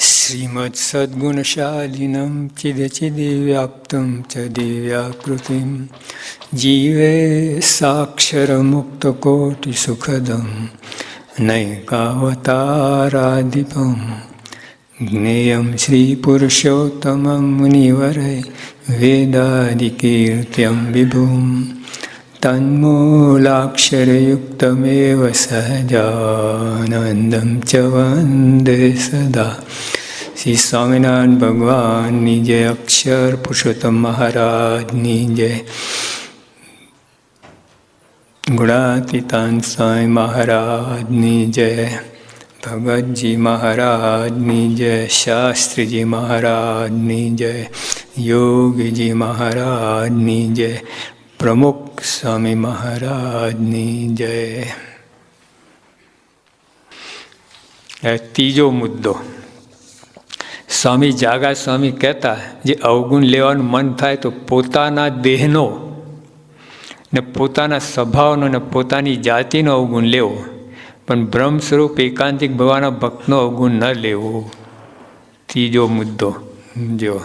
श्रीमत्सद्गुणशालिनं चिदचिदिव्याप्तं च देव्याकृतिं जीवे साक्षरमुक्तकोटिसुखदं नैकावताराधिपं। ज्ञेयं श्रीपुरुषोत्तमं मुनिवरै वेदादिकीर्त्यं विभुं। तन्मूलाक्षरयुक्तमेव सहजानन्दं च वन्दे सदा। શ્રી સ્વામિનારાયણ ભગવાનની જય અક્ષર પુરુષોત્તમ મહારાજની જય ગુણાતીતાન સ્વામી મહારાજની જય ભગતજી મહારાજની જય શાસ્ત્રીજી મહારાજની જય યોગીજી મહારાજની જય પ્રમુખ સ્વામી મહારાજની જય ત્રીજો મુદ્દો સ્વામી જાગા સ્વામી કહેતા જે અવગુણ લેવાનું મન થાય તો પોતાના દેહનો ને પોતાના સ્વભાવનો ને પોતાની જાતિનો અવગુણ લેવો. પણ બ્રહ્મ સ્વરૂપ એકાંતિક ભગવાનના ભક્તનો અવગુણ ન લેવો. ત્રીજો મુદ્દો, જો.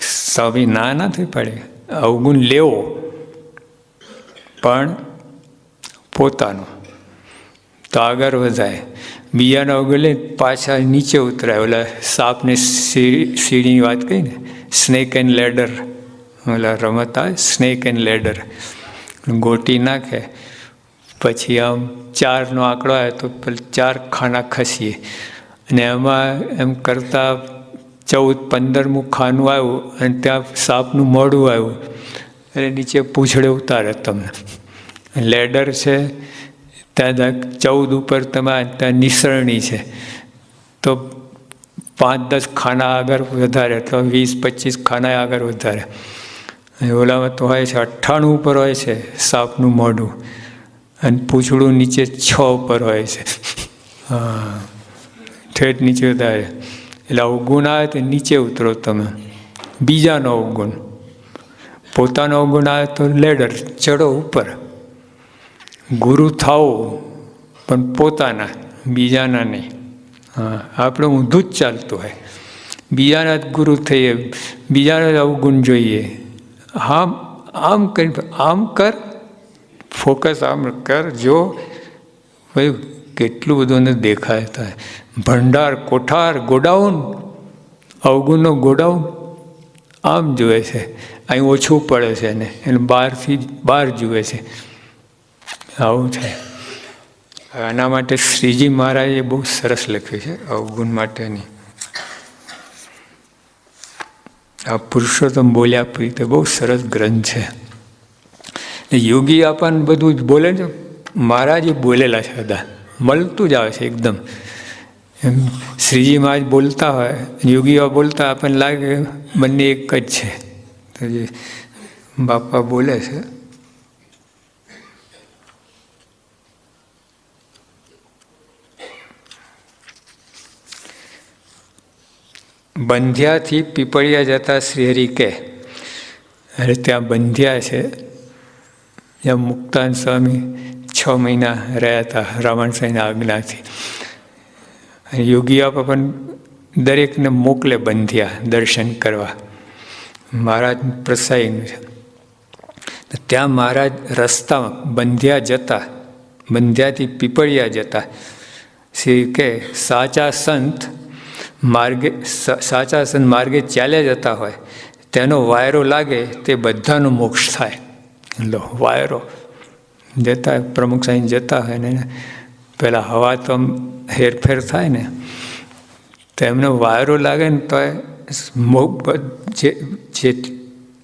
સ્વામી ના નથી પડે. અવગુણ લેવો, પણ પોતાનો. તો આગળ વધાય. બીજાનો અવગુણ પાછા નીચે ઉતરાય. ઓલા સાપને સીડીની વાત કહી ને? સ્નેક એન્ડ લેડર ઓલા રમત આવે સ્નેક એન્ડ લેડર ગોટી નાખે. પછી આમ ચારનો આંકડો આવે તો ચાર ખાના ખસીએ. અને એમાં એમ કરતાં ચૌદ, પંદરમું ખાનું આવ્યું અને ત્યાં સાપનું મોઢું આવ્યું. અને નીચે પૂંછડે ઉતારે તમને. લેડર છે ત્યાં ચૌદ ઉપર તમારે ત્યાં નિસરણી છે. તો પાંચ દસ ખાના આગળ વધારે અથવા વીસ પચીસ ખાના આગળ વધારે. ઓલામાં તો હોય છે અઠ્ઠાણું ઉપર હોય છે સાપનું મોઢું અને પૂંછડું નીચે છ ઉપર હોય છે. હા, ઠેઠ નીચે વધારે. એટલે અવગુણ આવે તો નીચે ઉતરો તમે. બીજાનો અવગુણ પોતાનો અવગુણ આવે તો લેડર ચડો ઉપર. ગુરુ થાઓ, પણ પોતાના, બીજાના નહીં. હા, આપણે ઊંધું જ ચાલતું હોય. બીજાના જ ગુરુ થઈએ, બીજાના જ અવગુણ જોઈએ. આમ આમ કરી આમ કર, ફોકસ આમ કર, જો, ભાઈ, કેટલું બધું એને દેખાય થાય ભંડાર, કોઠાર, ગોડાઉન, અવગુણનો ગોડાઉન, આમ જુએ છે. અહીં ઓછું પડે છે એને. એને બહારથી બહાર જુએ છે. આવું છે. આના માટે શ્રીજી મહારાજે બહુ સરસ લખ્યું છે, અવગુણ માટેની. આ પુરુષોત્તમ બોલ્યા પ્રીતે બહુ સરસ ગ્રંથ છે. યોગી આપણને બધું જ બોલે છે, મહારાજે બોલેલા છે બધા. મળતું જ આવે છે એકદમ. એમ શ્રીજી મહારાજ બોલતા હોય યોગીઓ બોલતા આપણને લાગે બંને એક જ છે. તો જે બાપા બોલે છે બંધ્યાથી પીપળિયા જતા શ્રીહરિ કે અરે, ત્યાં બંધ્યા છે. જ્યાં મુક્તાન સ્વામી છ મહિના રહ્યા હતા રાવણ સાંઈના આજ્ઞાથી. યોગી આપ પણ દરેકને મોકલે બંધ્યા દર્શન કરવા. મહારાજ પ્રસાઈનું છે. ત્યાં મહારાજ રસ્તામાં બંધ્યા જતા, બંધ્યાથી પીપળિયા જતા. શ્રી કે સાચા સંત માર્ગે સાચા સંત માર્ગે ચાલ્યા જતા હોય, તેનો વાયરો લાગે, તે બધાનો મોક્ષ થાય. લો, વાયરો જતા, પ્રમુખ સાહેબ જતા હોય ને પહેલાં હવા તો હેરફેર થાય ને, તો એમને વાયરો લાગે ને તો જે જે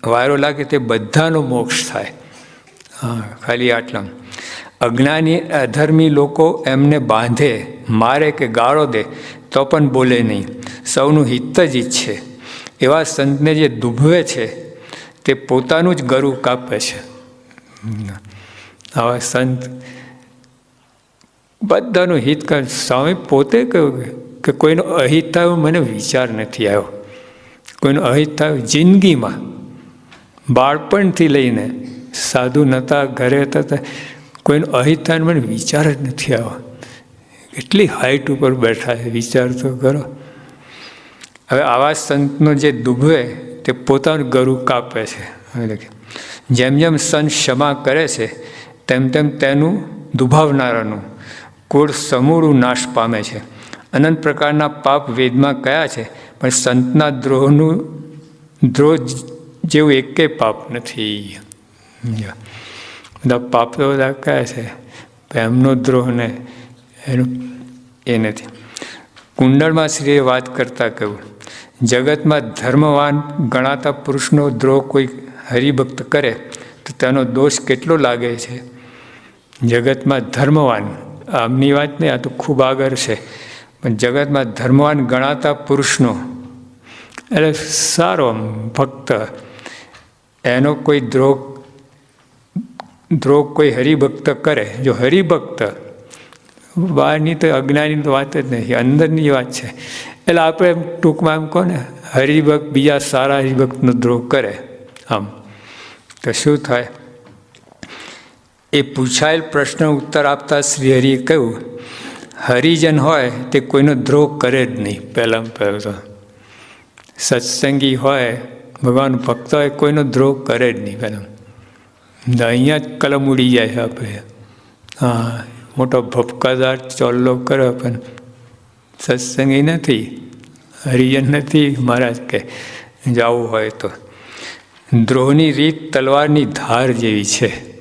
વાયરો લાગે તે બધાનો મોક્ષ થાય. હા, ખાલી આટલા. અજ્ઞાની, અધર્મી લોકો એમને બાંધે, મારે કે ગાળો દે તો પણ બોલે નહીં. સૌનું હિત જ ઈચ્છે. એવા સંતને જે દુભવે છે, તે પોતાનું જ ગરુ કાપે છે. આવા સંત બધાનું હિત કર. સ્વામી પોતે કહ્યું કે કોઈનો અહિત થયો મને વિચાર નથી આવ્યો. કોઈનો અહિત થયો જિંદગીમાં. બાળપણથી લઈને સાધુ નહોતા ઘરે હતા કોઈનો અહિત થાય મને વિચાર જ નથી આવ્યો. કેટલી હાઇટ ઉપર બેઠા છે, વિચાર તો કરો. હવે આવા સંતનો જે દુભવે તે પોતાનું ગરું કાપે છે. જેમ જેમ સંત ક્ષમા કરે છે, તેમ તેમ તેનું દુભાવનારાનું કુળ સમૂળું નાશ પામે છે. અનંત પ્રકારના પાપ વેદમાં કયા છે, પણ સંતના દ્રોહનું, દ્રોહ જેવું એકે પાપ નથી. બધા પાપ તો બધા કયા છે એમનો દ્રોહ ને એનું એ નથી. કુંડળમાં શ્રીએ વાત કરતા કહ્યું, જગતમાં ધર્મવાન, ગણાતા પુરુષનો દ્રોહ કોઈ હરિભક્ત કરે, તો તેનો દોષ કેટલો લાગે છે? જગતમાં ધર્મવાન, આમની વાત નહીં, આ તો ખૂબ આગળ છે, પણ જગતમાં ધર્મવાન, ગણાતા પુરુષનો. એટલે સારો ભક્ત, એનો કોઈ દ્રોહ દ્રોહ કોઈ હરિભક્ત કરે. જો હરિભક્ત બહારની તો અજ્ઞાની તો વાત જ નથી અંદરની વાત છે. એટલે આપણે એમ ટૂંકમાં એમ કહો ને, હરિભક્ત બીજા સારા હરિભક્તનો દ્રોહ કરે, આમ. તો શું થાય? એ પૂછાયેલ પ્રશ્ન ઉત્તર આપતા શ્રી હરિએ કહ્યું, હરિજન હોય તે કોઈનો દ્રોહ કરે જ નહીં. પહેલાં પહેલું તો. સત્સંગી હોય, ભગવાન ભક્ત હોય, કોઈનો દ્રોહ કરે જ નહીં, પહેલાં અહીંયા જ કલમ ઉડી જાય છે આપણે. હા મોટો ભપકાદાર ચોલ્લો કરે પણ સત્સંગી નથી, હરિજન નથી મહારાજ કે જવું હોય તો. દ્રોહની રીત તલવારની ધાર જેવી છે.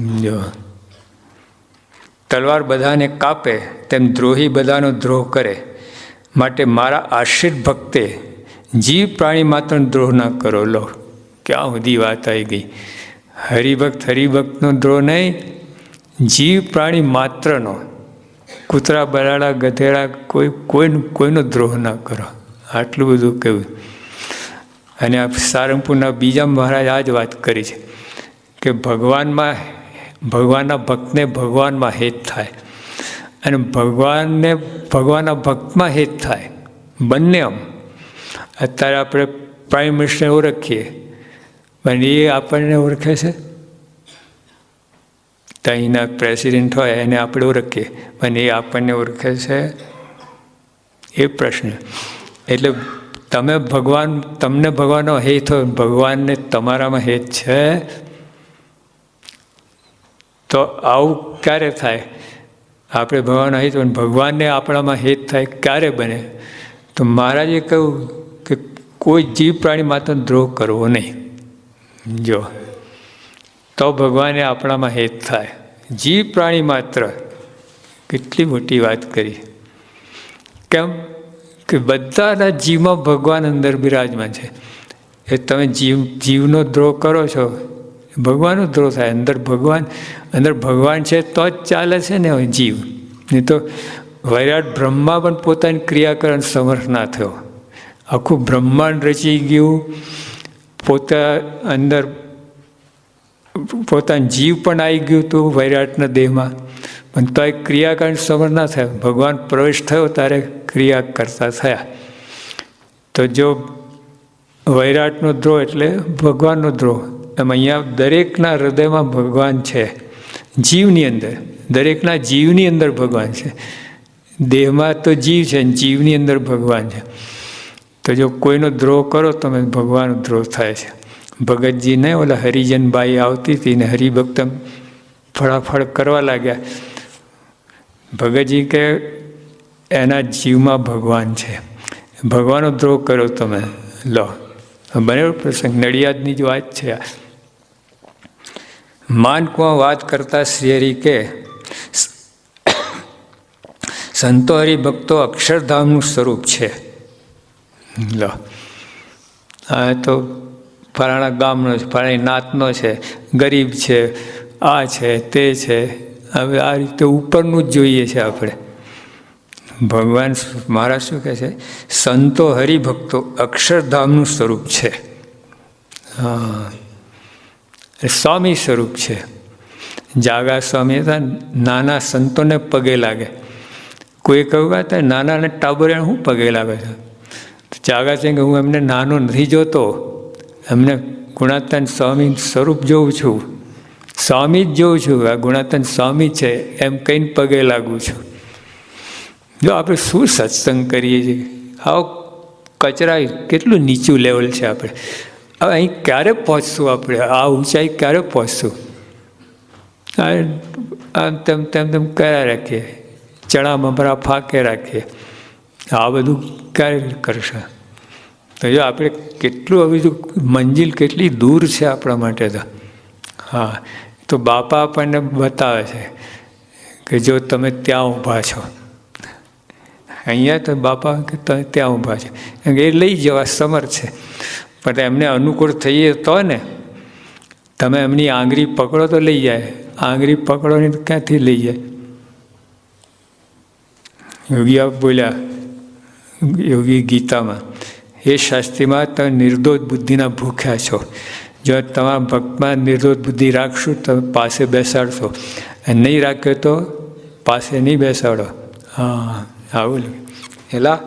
જો તલવાર બધાને કાપે, તેમ દ્રોહી બધાનો દ્રોહ કરે. માટે મારા આશ્રિત ભક્તે જીવ પ્રાણી માત્ર દ્રોહ ના કરો. લો, ક્યાં સુધી વાત આવી ગઈ? હરિભક્ત હરિભક્તનો દ્રોહ નહીં જીવ પ્રાણી માત્રનો કૂતરા, બરાડા, ગધેડા કોઈ કોઈ કોઈનો દ્રોહ ન કરો. આટલું બધું કહ્યું અને આ સારંગપુરના બીજા મહારાજ આ જ વાત કરી છે કે ભગવાનમાં, ભગવાનના ભક્તને ભગવાનમાં હેત થાય અને ભગવાનને, ભગવાનના ભક્તમાં હેત થાય. બંને આમ. અત્યારે આપણે પ્રાઇમ મિનિસ્ટરને ઓળખીએ. પણ એ આપણને ઓળખે છે? ત્યાંના પ્રેસિડેન્ટ હોય એને આપણે ઓળખીએ. પણ એ આપણને ઓળખે છે એ પ્રશ્ન. એટલે તમે ભગવાન, તમને ભગવાનનો હેત હોય, ભગવાનને તમારામાં હેત છે, તો આવું ક્યારે થાય? આપણે ભગવાન હિત હોય ભગવાનને આપણામાં હેત થાય, ક્યારે બને? તો મહારાજે કહ્યું કે કોઈ જીવ પ્રાણી માત્ર દ્રોહ કરવો નહીં. જો. તો ભગવાને આપણામાં હેત થાય. જીવ પ્રાણી માત્ર કેટલી મોટી વાત કરી. કેમ કે બધાના જીવમાં ભગવાન અંદર બિરાજમાન છે. એ તમે જીવ, જીવનો દ્રોહ કરો છો, ભગવાનનો દ્રોહ થાય. અંદર ભગવાન અંદર ભગવાન છે તો જ ચાલે છે ને જીવ. નહીં તો વૈરાટ બ્રહ્મા પણ પોતાની ક્રિયાકરણ સમર્થ ના થયો. આખું બ્રહ્માંડ રચી ગયું. પોતા અંદર પોતાનું જીવ પણ આવી ગયું હતું વૈરાટના દેહમાં. પણ તો એ ક્રિયાકાંડ સમર ના થયો. ભગવાન પ્રવેશ થયો ત્યારે ક્રિયા કરતા થયા. તો જો વૈરાટનો દ્રોહ એટલે ભગવાનનો દ્રોહ. એમ અહીંયા દરેકના હૃદયમાં ભગવાન છે. જીવની અંદર. દરેકના જીવની અંદર ભગવાન છે. દેહમાં તો જીવ છે જીવની અંદર ભગવાન છે. તો જો કોઈનો દ્રોહ કરો તમે ભગવાનનો દ્રોહ થાય છે. ભગતજી ને ઓલા હરિજનબાઈ આવતી હતી ને હરિભક્ત ફળાફળ કરવા લાગ્યા. ભગતજી કે, એના જીવમાં ભગવાન છે. ભગવાનનો દ્રોહ કરો તમે. લો. બનેલો પ્રસંગ, નડિયાદની જ વાત છે માનકુમાં વાત કરતા શ્રી હરિ કે, સંતો હરિભક્તો અક્ષરધામનું સ્વરૂપ છે. લો. આ તો ફલાણા ગામનો છે, ફલાણી નાતનો છે, ગરીબ છે, આ છે, તે છે. હવે આ રીતે ઉપરનું જ જોઈએ છે આપણે. ભગવાન મહારાજ શું કહે છે? સંતો હરિભક્તો અક્ષરધામનું સ્વરૂપ છે. સ્વામી સ્વરૂપ છે. જાગા સ્વામી હતા, નાના સંતોને પગે લાગે. કોઈ કહ્યું હતા નાનાને ટાબરે હું પગે લાગે છે? જાગા છે કે હું એમને નાનો નથી જોતો. એમને ગુણાતન સ્વામી સ્વરૂપ જોઉં છું. સ્વામી જ જોઉં છું, આ ગુણાતન સ્વામી છે, એમ કહીને પગે લાગું છું. જો આપણે શું સત્સંગ કરીએ છીએ? આવો કચરા કેટલું નીચું લેવલ છે આપણે. હવે અહીં ક્યારે પહોંચશું આપણે? આ ઊંચાઈ ક્યારે પહોંચશું? આમ તેમ તેમ તેમ કર્યા રાખીએ. ચણા મમરા ફાંકે રાખીએ. આ બધું ક્યારે કરશે? તો જો આપણે કેટલું હવે જો મંજિલ કેટલી દૂર છે આપણા માટે તો. હા, તો બાપા આપણને બતાવે છે કે જો તમે ત્યાં ઊભા છો. અહીંયા તો બાપા કે ત્યાં ઊભા છે. એ લઈ જવા સમર્થ છે. પણ એમને અનુકૂળ થઈએ તો ને, તમે એમની આંગળી પકડો તો લઈ જાય. આંગળી પકડો ને ક્યાંથી લઈ જાય? યોગી બોલ્યા, યોગી ગીતામાં. એ શાસ્ત્રીમાં તમે નિર્દોષ બુદ્ધિના ભૂખ્યા છો. જો તમારા ભક્તમાં નિર્દોષ બુદ્ધિ રાખશો, તો પાસે બેસાડશો. નહીં રાખ્યો તો પાસે નહીં બેસાડો. હા, આવું એલા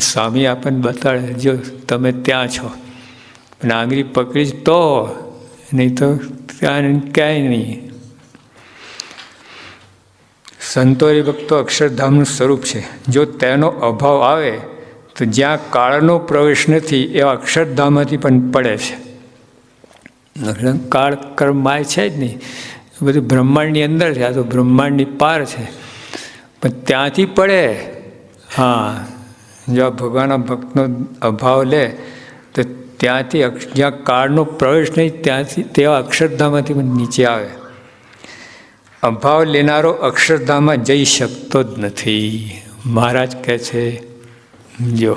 સ્વામી આપણને બતાડે, જો તમે ત્યાં છો. પણ આંગળી પકડી તો, નહીં તો ત્યાં ક્યાંય નહીં. સંતોરી ભક્તો અક્ષરધામનું સ્વરૂપ છે. જો તેનો અભાવ આવે તો જ્યાં કાળનો પ્રવેશ નથી એવા અક્ષરધામમાંથી પણ પડે છે. કાળ કર્માય છે જ નહીં. બધું બ્રહ્માંડની અંદર છે આ તો બ્રહ્માંડની પાર છે. પણ ત્યાંથી પડે હા જો ભગવાનના ભક્તનો અભાવ લે તો ત્યાંથી જ્યાં કાળનો પ્રવેશ નહીં ત્યાંથી તેવા અક્ષરધામમાંથી પણ નીચે આવે. અભાવ લેનારો અક્ષરધામમાં જઈ શકતો જ નથી. મહારાજ કહે છે જો.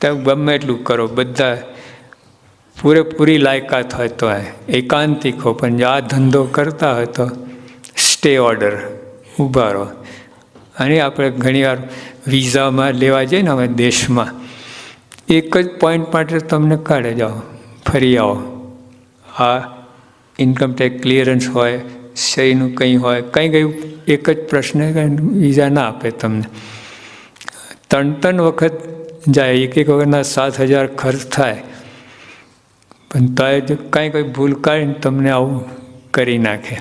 તમે ગમે એટલું કરો, બધા પૂરેપૂરી લાયકાત હોય તો એકાંતિક હો, પણ જો આ ધંધો કરતા હોય તો સ્ટે ઓર્ડર ઊભા રહો. અને આપણે ઘણીવાર વિઝામાં લેવા જઈએ ને હવે દેશમાં, એક જ પોઈન્ટ માટે તમને કાઢે જાઓ, ફરી આવો. આ ઇન્કમટેક્સ ક્લિયરન્સ હોય, સહીનું કંઈ હોય, કંઈ કંઈ એક જ પ્રશ્ન વિઝા ના આપે તમને. ત્રણ ત્રણ વખત જાય, એક એક વખતના સાત હજાર ખર્ચ થાય. પણ તો કાંઈ કંઈ ભૂલ કાઢીને તમને આવું કરી નાખે.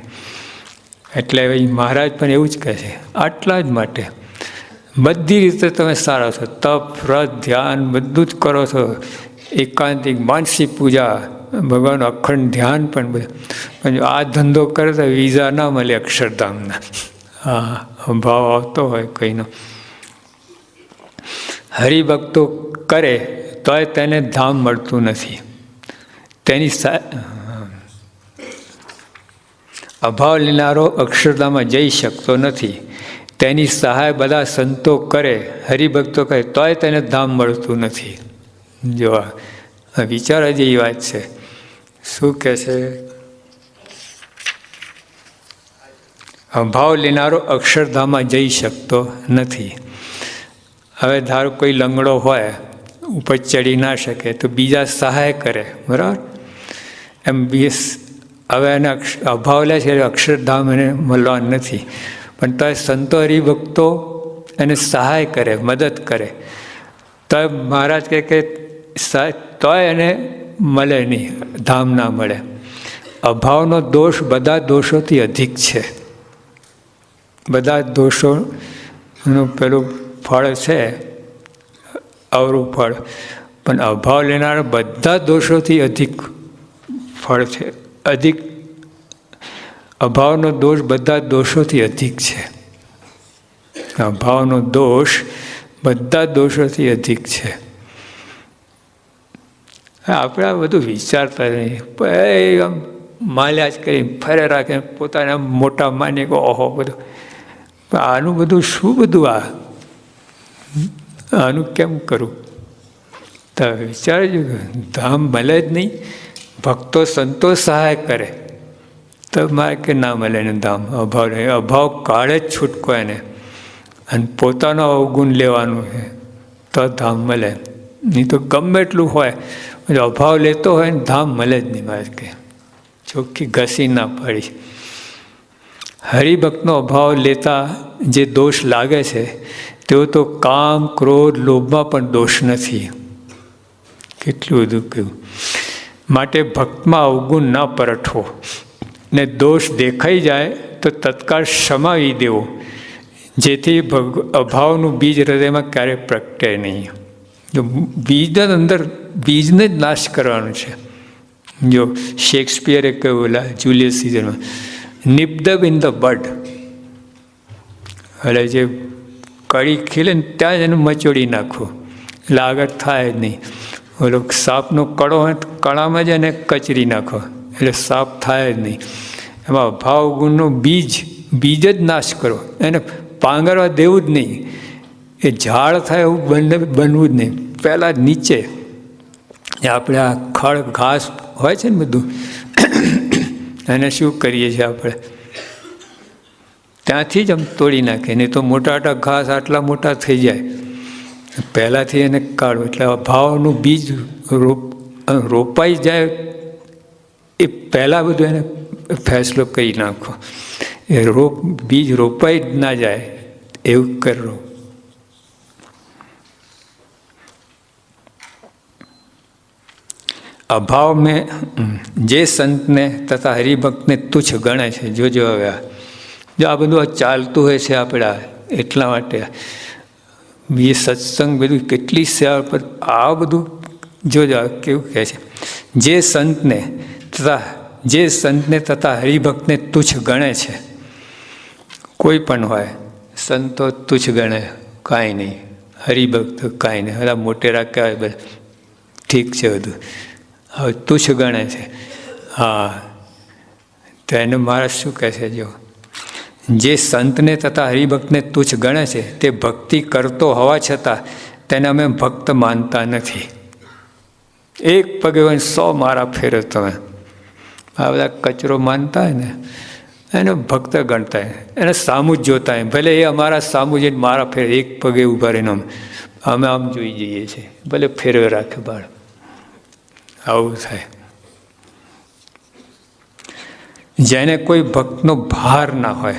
એટલે મહારાજ પણ એવું જ કહે છે, આટલા જ માટે. બધી રીતે તમે સારા છો. તપ રથ ધ્યાન બધું જ કરો છો. એકાંતિક માનસિક પૂજા ભગવાન અખંડ ધ્યાન પણ બધું. આ ધંધો કરે તો વિઝા ના મળે અક્ષરધામના. હા ભાવ આવતો હોય કંઈનો. હરિભક્તો કરે તોય તેને ધામ મળતું નથી. તેની અભાવ લેનારો અક્ષરધામમાં જઈ શકતો નથી. તેની સહાય બધા સંતો કરે, હરિભક્તો કરે, તોય તેને ધામ મળતું નથી. જો વિચાર જેવી વાત છે. શું કહે છે? અભાવ લેનારો અક્ષરધામમાં જઈ શકતો નથી. હવે ધારો કોઈ લંગડો હોય, ઉપર ચડી ના શકે, તો બીજા સહાય કરે, બરાબર? એમ બી હવે એને અભાવ લે છે અક્ષરધામ એને મળવાનું નથી. પણ તો સંતો હરિભક્તો એને સહાય કરે, મદદ કરે. તો મહારાજ કહે કે તોય એને મળે નહીં, ધામ ના મળે. અભાવનો દોષ બધા દોષોથી અધિક છે. બધા દોષોનું પેલું ફળ છે, અવરું ફળ. પણ અભાવ લેનાર બધા દોષોથી અધિક ફળ છે. અધિક અભાવનો દોષ બધા દોષોથી અધિક છે. અભાવનો દોષ બધા દોષોથી અધિક છે. આપણે આ બધું વિચારતા નહીં આમ માલ્યા જ કરી, ફરે રાખે, પોતાને આમ મોટા માની કે ઓહો, બધું. આનું બધું શું બધું આ આનું કેમ કરું? તો વિચારજો ધામ મળે જ નહીં, ભક્તો સંતો સહાય કરે. તો મારે કે ના મળે ને ધામ. અભાવ નહીં. અભાવ કાળે જ છૂટકો એને. અને પોતાનો અવગુણ લેવાનું છે. તો ધામ મળે. નહીં તો ગમે એટલું હોય. અભાવ લેતો હોય ને ધામ મળે જ નહીં મારે કે. ચોખ્ખી ઘસી ના પડી. હરિભક્તનો અભાવ લેતા જે દોષ લાગે છે તેઓ તો કામ, ક્રોધ, લોભમાં પણ દોષ નથી. કેટલું બધું કહ્યું. માટે ભક્તમાં અવગુણ ન પરઠવો ને દોષ દેખાઈ જાય તો તત્કાળ સમાવી દેવો. જેથી ભગ, અભાવનું બીજ હૃદયમાં ક્યારેય પ્રગટે નહીં. જો બીજ અંદર, બીજને જ નાશ કરવાનું છે. જો શેક્સપિયરે કહ્યું ઓલા જુલિયસ સિઝનમાં નિબ્દબ ઇન ધ બડ. એટલે જે કળી ખીલે ને ત્યાં જ એને મચોડી નાખવું એટલે આગળ થાય જ નહીં. ઓલો સાપનો કળો હોય તો કળામાં જ એને કચરી નાખો. એટલે સાપ થાય જ નહીં. એમાં ભાવ ગુણનો બીજ બીજ જ નાશ કરો. એને પાંગરવા દેવું જ નહીં. એ ઝાડ થાય એવું બને બનવું જ નહીં. પહેલાં નીચે આપણે આ ખડ ઘાસ હોય છે ને બધું, એને શું કરીએ છીએ આપણે? ત્યાંથી જ આમ તોડી નાખીએ નહીં તો મોટા મોટા ઘાસ આટલા મોટા થઈ જાય. પહેલાંથી એને કાઢો, એટલે ભાવનું બીજ રોપ રોપાઈ જાય, એ પહેલાં બધું એને ફેસલો કરી નાખો. એ રોપ, બીજ રોપાઈ જ ના જાય, એવું કરો. અભાવ મેં જે સંતને તથા હરિભક્તને તુચ્છ ગણે છે જોજો હવે આ જો આ બધું આ ચાલતું હોય છે આપણા, એટલા માટે એ સત્સંગ બધું કેટલી સેવા પર, આ બધું જોજો કેવું કહે છે. જે સંતને તથા, જે સંતને તથા હરિભક્તને તુચ્છ ગણે છે, કોઈ પણ હોય, સંતો તુચ્છ ગણે, કાંઈ નહીં. હરિભક્ત કાંઈ નહીં. બધા મોટેરા કહેવાય બધા. ઠીક છે બધું. હવે તુચ્છ ગણે છે. હા. તો એને મારા શું કહે છે જો? જે સંતને તથા હરિભક્તને તુચ્છ ગણે છે, તે ભક્તિ કરતો હોવા છતાં તેને અમે ભક્ત માનતા નથી. એક પગે હોય સો મારા ફેરો તમે આ બધા કચરો માનતા હોય ને, એને ભક્ત ગણતા હોય. એને સામુ જ જોતા હોય. ભલે એ અમારા સામુ જઈને મારા ફેર, એક પગે ઊભા રહીને અમે અમે આમ જોઈ જઈએ છીએ. ભલે ફેરવે રાખે બાળ. આવું થાય. જેને કોઈ ભક્તનો ભાર ના હોય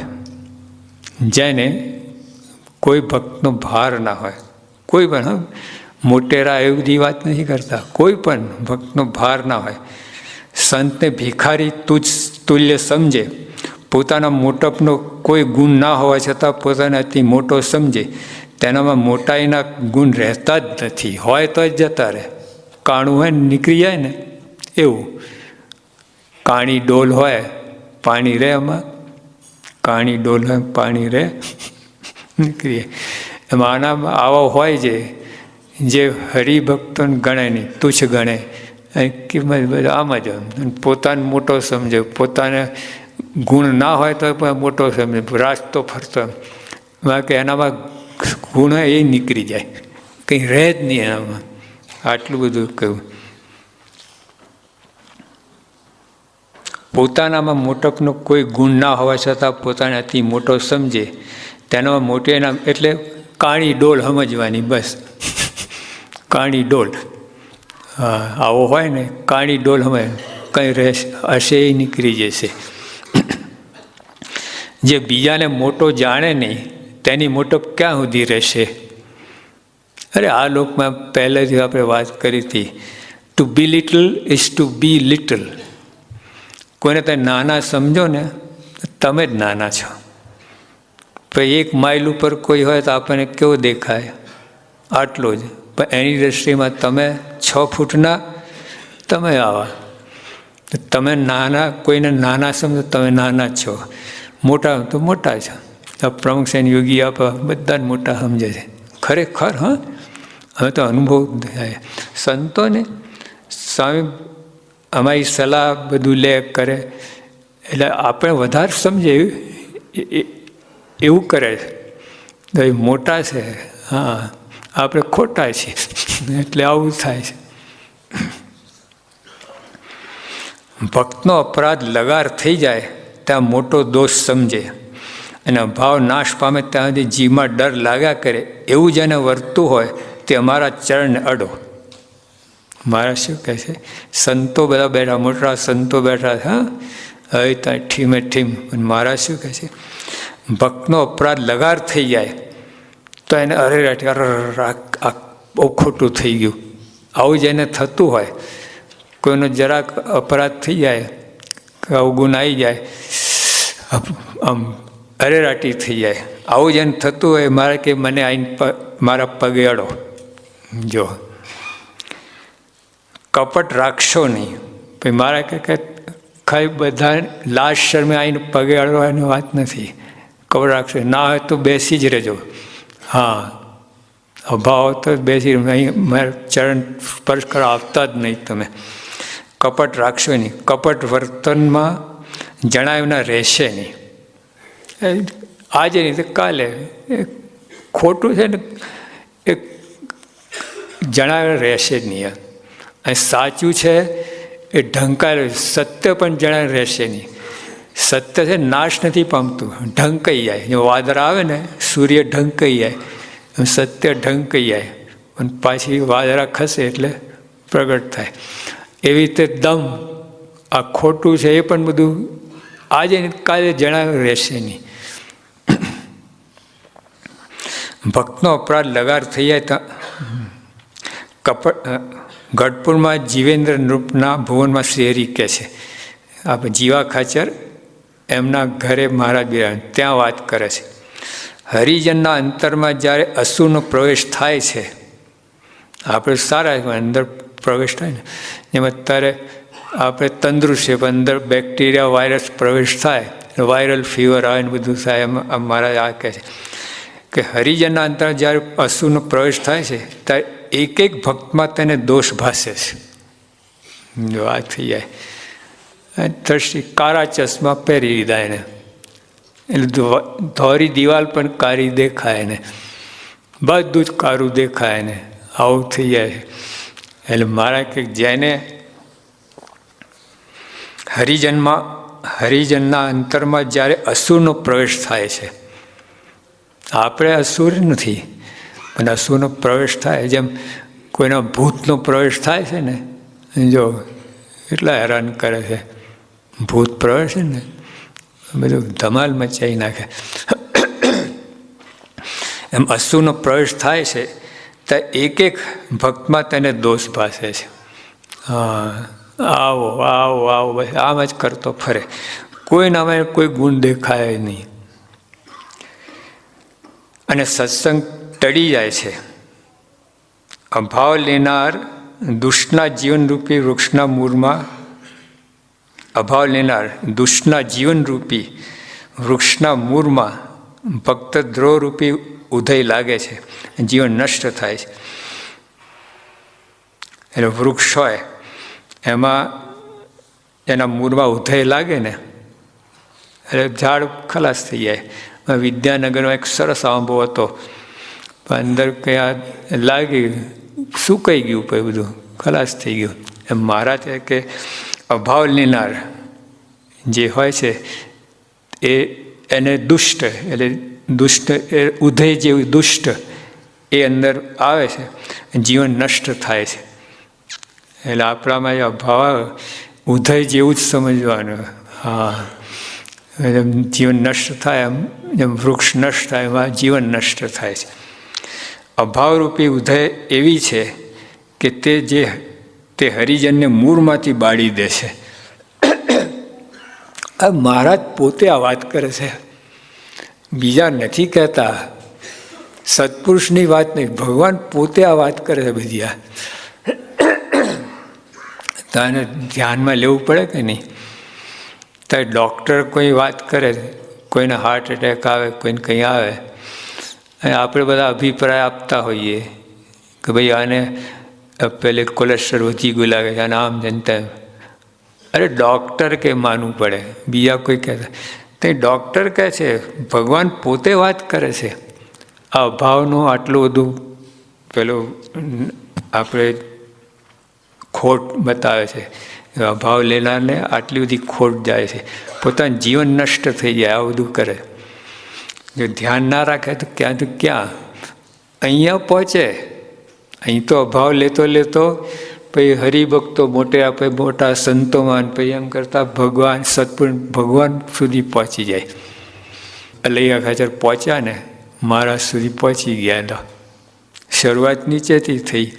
જેને કોઈ ભક્તનો ભાર ના હોય. કોઈ પણ મોટેરા એવી બધી વાત નથી કરતા. કોઈ પણ ભક્તનો ભાર ના હોય. સંતને ભિખારી તુજ તુલ્ય સમજે. પોતાના મોટપનો કોઈ ગુણ ના હોવા છતાં પોતાને અતિ મોટો સમજે. તેનામાં મોટાઈના ગુણ રહેતા જ નથી. હોય તો જ જતા રહે. કાણું હોય ને નીકળી જાય ને, એવું. કાણી ડોલ હોય, પાણી રહે એમાં કાણી ડોલે પાણી રહે નીકળીએ. એમાં આનામાં આવા હોય છે, જે હરિભક્તોને ગણે નહીં, તુચ્છ ગણે. આમ જ પોતાને મોટો સમજે. પોતાને ગુણ ના હોય તો પણ મોટો સમજે. રાસ્તો ફરતો. બાકી એનામાં ગુણ એ નીકળી જાય. કંઈ રહે જ નહીં એનામાં. આટલું બધું કહ્યું પોતાનામાં મોટકનો કોઈ ગુણ ના હોવા છતાં પોતાને અતિ મોટો સમજે. તેનામાં મોટી એના એટલે કાણી ડોલ સમજવાની, બસ. કાણી ડોલ. હા, આવો હોય ને, કાણી ડોલ સમજ. કંઈ રહેશે હશે એ નીકળી જશે. જે બીજાને મોટો જાણે નહીં, તેની મોટપ ક્યાં સુધી રહેશે? અરે, આ લોકમાં પહેલેથી આપણે વાત કરી હતી. To be little is to be little કોઈને તમે નાના સમજો ને તમે જ નાના છો. ભાઈ એક માઇલ ઉપર કોઈ હોય તો આપણને કેવો દેખાય? આટલો જ. પણ એની દ્રષ્ટિમાં તમે છ ફૂટના, તમે આવા. તમે નાના, કોઈને નાના સમજો, તમે નાના જ છો. મોટા, તો મોટા છો. પ્રમુખ સેન યોગી આપવા બધાને મોટા સમજે છે. ખરેખર, હા? હવે તો અનુભવ થાય. સંતોને સ્વામી અમારી સલાહ બધું લે, કરે. એટલે આપણે વધારે સમજે એવું કરે. છે એ મોટા છે. હા, આપણે ખોટા છીએ. એટલે આવું થાય છે. ભક્તનો અપરાધ લગાર થઈ જાય, ત્યાં મોટો દોષ સમજે. અને ભાવ નાશ પામે ત્યાં સુધી જીવમાં ડર લાગ્યા કરે. એવું જેને વર્તું હોય તે અમારા ચરણને અડો. મારા શું કહે છે? સંતો બધા બેઠા, મોટા સંતો બેઠા હા? હવે ત્યાં ઠીમે ઠીમ. અને મારા શું કહે છે? ભક્તનો અપરાધ લગાર થઈ જાય, તો એને અરે આ બહુ ખોટું થઈ ગયું. આવું જેને થતું હોય. કોઈનો જરાક અપરાધ થઈ જાય અવગુણ આવી જાય આમ અરેરાટી થઈ જાય. આવું જેમ થતું હોય, મારે કે મને આઈને મારા પગે અડો જો. કપટ રાખશો નહીં. પછી મારા કે કે ખાઈ બધા લાસ્ટ શરમે આવીને પગે અડવાની વાત નથી. કપટ રાખશો ના હોય તો બેસી જ રહેજો. હા, અભાવ તો બેસી અહીં મારે ચરણ સ્પર્શ કર આવતા જ નહીં તમે. કપટ રાખશો નહીં. કપટ વર્તનમાં જણાવ્યુંના રહેશે નહીં. આજે નહીં તો કાલે. ખોટું છે ને, એ જણાવે રહેશે જ નહીં. અને સાચું છે એ ઢંકાયેલું સત્ય પણ જણાવે રહેશે નહીં. સત્ય છે, નાશ નથી પામતું. ઢંકાઈ જાય. જો વાદળ આવે ને, સૂર્ય ઢંકાઈ જાય. સત્ય ઢંકાઈ જાય. અને પાછી વાદળા ખસે એટલે પ્રગટ થાય. એવી રીતે દમ, આ ખોટું છે એ પણ બધું આજે કાલે જણાવ્યું રહેશે નહીં. ભક્તનો અપરાધ લગાર થઈ જાય તો કપટ ગઢપુરમાં જીવેન્દ્ર નૃપના ભુવનમાં શેરી કહે છે આપણે જીવા ખાચર, એમના ઘરે મહારાજ બિરાજ ત્યાં વાત કરે છે. હરિજનના અંતરમાં જ્યારે અસુરનો પ્રવેશ થાય છે, આપણે સારા અંદર પ્રવેશ થાય ને એમાં અત્યારે આપણે તંદુરસ્ત છે, પણ અંદર બેક્ટેરિયા વાયરસ પ્રવેશ થાય, વાયરલ ફીવર આવે ને બધું થાય, એમ મહારાજ આ કહે છે કે હરિજનના અંતર જ્યારે અસુરનો પ્રવેશ થાય છે, ત્યારે એક એક ભક્તમાં તેને દોષ ભાસે છે. આ થઈ જાય. દ્રષ્ટિ કાળા ચશ્મા પહેરી લીધા એને. એટલે ધોરી દિવાલ પણ કાળી દેખાય ને બધું જ કારું દેખાય ને આવું થઈ જાય. એટલે મારા કે જેને હરિજનમાં, હરિજનના અંતરમાં જ્યારે અસુરનો પ્રવેશ થાય છે, આપણે અસુર નથી. પણ અશુનો પ્રવેશ થાય, જેમ કોઈના ભૂતનો પ્રવેશ થાય છે ને, જો એટલા હેરાન કરે છે. ભૂત પ્રવેશ છે ને, બધું ધમાલ મચાવી નાખે. એમ અશુનો પ્રવેશ થાય છે, તો એક એક ભક્તમાં તેને દોષ ભાસે છે. હા, આવો આવો આવો, બસ, આમ જ કરતો ફરે. કોઈનામાં કોઈ ગુણ દેખાય નહીં. અને સત્સંગ ટળી જાય છે. અભાવ લેનાર દુષ્ટના જીવનરૂપી વૃક્ષના મૂળમાં અભાવ લેનાર દુષ્ટના જીવનરૂપી વૃક્ષના મૂળમાં ભક્ત દ્રોહરૂપી ઉદય લાગે છે. જીવન નષ્ટ થાય છે. એટલે વૃક્ષ હોય, એમાં એના મૂળમાં ઉદય લાગે ને, એટલે ઝાડ ખલાસ થઈ જાય. વિદ્યાનગરનો એક સરસ આંબો હતો. પણ અંદર કયા લાગી, સુકાઈ ગયું પછી બધું ખલાસ થઈ ગયું. એમ મારા છે કે અભાવ લેનાર જે હોય છે, એ એને દુષ્ટ, એટલે દુષ્ટ એ ઉદય જેવું દુષ્ટ એ અંદર આવે છે, જીવન નષ્ટ થાય છે. એટલે આપણામાં એ અભાવ ઉદય જેવું જ સમજવાનું. હા. જીવન નષ્ટ થાય એમ જેમ વૃક્ષ નષ્ટ થાય એમાં જીવન નષ્ટ થાય છે. અભાવરૂપી ઉદય એવી છે કે તે જે તે હરિજનને મૂળમાંથી બાળી દે છે. આ મહારાજ પોતે આ વાત કરે છે. બીજા નથી કહેતા. સત્પુરુષની વાત નહીં, ભગવાન પોતે આ વાત કરે છે બધી આ. તને ધ્યાનમાં લેવું પડે કે નહીં? તો ડૉક્ટર કોઈ વાત કરે, કોઈને હાર્ટ એટેક આવે, કોઈને કંઈ આવે અને આપણે બધા અભિપ્રાય આપતા હોઈએ કે ભાઈ આને પેલે કોલેસ્ટ્રોલ વધી ગયું લાગે છે અને આમ જનતા અરે ડૉક્ટર કે માનવું પડે. બીજા કોઈ કહેતા તે ડૉક્ટર કહે છે, ભગવાન પોતે વાત કરે છે. આ અભાવનું આટલું બધું પેલું આપણે ખોટ બતાવે છે. અભાવ લેનારને આટલી બધી ખોટ જાય છે. પોતાનું જીવન નષ્ટ થઈ જાય, આ બધું કરે. જો ધ્યાન ના રાખે તો ક્યાં તો ક્યાં? અહીંયા પહોંચે. અહીં તો અભાવ લેતો લેતો પછી હરિભક્તો મોટે આપે, મોટા સંતોમાં પછી એમ કરતાં ભગવાન સત્પૂર્ણ ભગવાન સુધી પહોંચી જાય. અલૈયા ખાચર પહોંચ્યા ને મહારાજ સુધી પહોંચી ગયા શરૂઆત નીચેથી થઈ.